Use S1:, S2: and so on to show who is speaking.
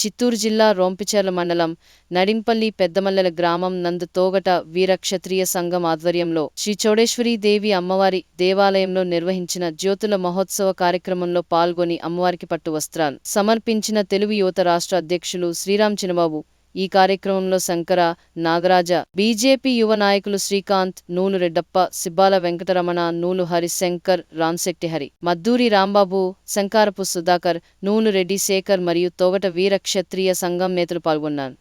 S1: చిత్తూరు జిల్లా రోంపిచర్ల మండలం నడింపల్లి పెద్దమల్లెల గ్రామం నందు తోగట వీరక్షత్రియ సంఘం ఆధ్వర్యంలో శ్రీ చౌడేశ్వరీ దేవి అమ్మవారి దేవాలయంలో నిర్వహించిన జ్యోతుల మహోత్సవ కార్యక్రమంలో పాల్గొని అమ్మవారికి పట్టు వస్త్రాలు సమర్పించిన తెలుగు యువత రాష్ట్ర అధ్యక్షులు శ్రీరామ్ చినబాబు ఈ కార్యక్రమంలో శంకర నాగరాజ బీజేపీ యువ నాయకులు శ్రీకాంత్ నూలు రెడ్డప్ప సిబ్బాల వెంకటరమణ నూలు హరిశంకర్ రామ్శెట్టి హరి మద్దూరి రాంబాబు శంకారపు సుధాకర్ నూలు రెడ్డి శేఖర్ మరియు తోగట వీర క్షత్రియ సంఘం నేతలు పాల్గొన్నారు.